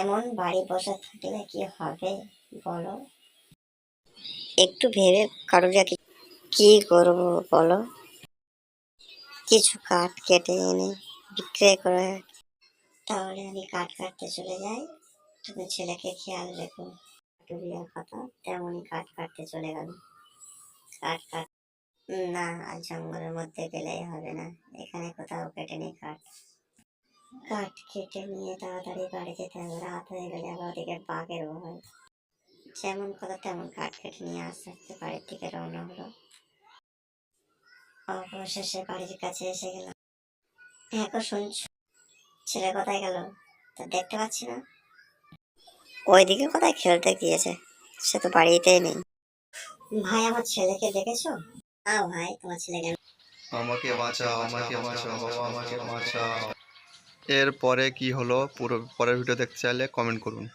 এমন বাড়ি বসে থাকলে কি হবে বলো? একটু ভেবে কারুরিয়া কি করব বলো? কিছু কাঠ কেটে এনে বিক্রয় করে তাহলে আমি কাঠ কাটতে চলে যাই। তুমি ছেলেকে খেয়াল রেখো। কাটুরিয়ার কথা তেমনই কাঠ কাটতে চলে গেল। কাঠ কাট না, আর জঙ্গলের মধ্যে গেলেই হবে না। এখানে কোথাও কেটে নেই কাঠ। কাঠ কেটে নিয়ে তাড়াতাড়ি বাড়ি যেতে হবে। রাত হয়ে গেলে আবার ওদিকে বাঘের ভয় যেমন কথা তেমন কাঠ কেটে নিয়ে আস্তে আস্তে বাড়ির দিকে রওনা হলো। অবশেষে বাড়ির কাছে এসে গেলাম। হ্যাঁ শুনছ? ছেলে কোথায় গেল? তা দেখতে পাচ্ছি না। ওইদিকে কোথায় খেলতে গিয়েছে? সে তো বাড়িতেই নেই। ভাই, আমার ছেলেকে দেখেছ? না ভাই, তোমার ছেলে কেন আমাকে বাঁচাও আমাকে বাঁচাও আমাকে বাঁচাও। এরপরে কী হলো? পুরো পরের ভিডিও দেখতে চাইলে কমেন্ট করুন।